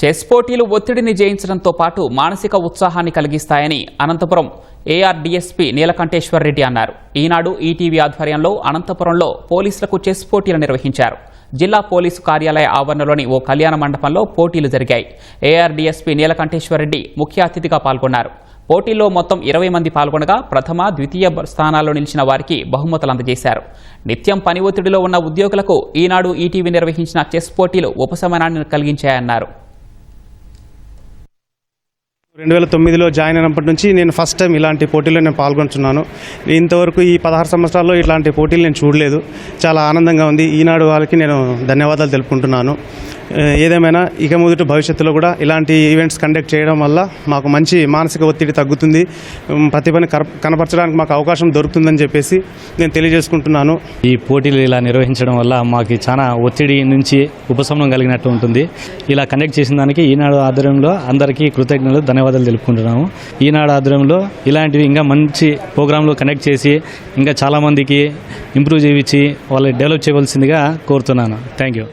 Chess పోటీలు ఒత్తిడిని జయించడంతో పాటు మానసిక ఉత్సాహాన్ని కలిగిస్తాయని అనంతపురం ఏఆర్డీఎస్పీ నీలకంఠేశ్వర్ రెడ్డి అన్నారు. ఈనాడు ఈటీవీ ఆధ్వర్యంలో అనంతపురంలో పోలీసులకు చెస్ పోటీలు నిర్వహించారు. జిల్లా పోలీసు కార్యాలయ ఆవరణలోని ఓ కళ్యాణ మండపంలో పోటీలు జరిగాయి. ఏఆర్డీఎస్పీ నీలకంఠేశ్వర్ రెడ్డి ముఖ్య అతిథిగా పాల్గొన్నారు. పోటీల్లో మొత్తం ఇరవై మంది పాల్గొనగా ప్రథమ ద్వితీయ స్థానాల్లో నిలిచిన వారికి బహుమతులు అందజేశారు. నిత్యం పని ఒత్తిడిలో ఉన్న ఉద్యోగులకు ఈనాడు ఈటీవీ నిర్వహించిన చెస్ పోటీలు ఉపశమనాన్ని కలిగించాయన్నారు. రెండు వేల తొమ్మిదిలో జాయిన్ అయినప్పటి నుంచి నేను ఫస్ట్ టైం ఇలాంటి పోటీలో నేను పాల్గొంటున్నాను. ఇంతవరకు ఈ పదహారు సంవత్సరాల్లో ఇట్లాంటి పోటీలు నేను చూడలేదు. చాలా ఆనందంగా ఉంది. ఈనాడు వాళ్ళకి నేను ధన్యవాదాలు తెలుపుకుంటున్నాను. ఏదేమైనా ఇక మొదటి భవిష్యత్తులో కూడా ఇలాంటి ఈవెంట్స్ కండక్ట్ చేయడం వల్ల మాకు మంచి మానసిక ఒత్తిడి తగ్గుతుంది. ఉమ్, ప్రతిభని కనపరచడానికి మాకు అవకాశం దొరుకుతుందని చెప్పేసి నేను తెలియజేసుకుంటున్నాను. ఈ పోటీలు ఇలా నిర్వహించడం వల్ల మాకు చాలా ఒత్తిడి నుంచి ఉపశమనం కలిగినట్టు ఉంటుంది. ఇలా కండక్ట్ చేసిన దానికి ఈనాడు ఆధ్వర్యంలో అందరికీ కృతజ్ఞతలు ధన్యవాదాలు తెలుపుకుంటున్నాము. ఈనాడు ఆధ్వర్యంలో ఇలాంటివి ఇంకా మంచి ప్రోగ్రాంలు కండక్ట్ చేసి ఇంకా చాలామందికి ఇంప్రూవ్ చేయించి వాళ్ళని డెవలప్ చేయవలసిందిగా కోరుతున్నాను. Thank you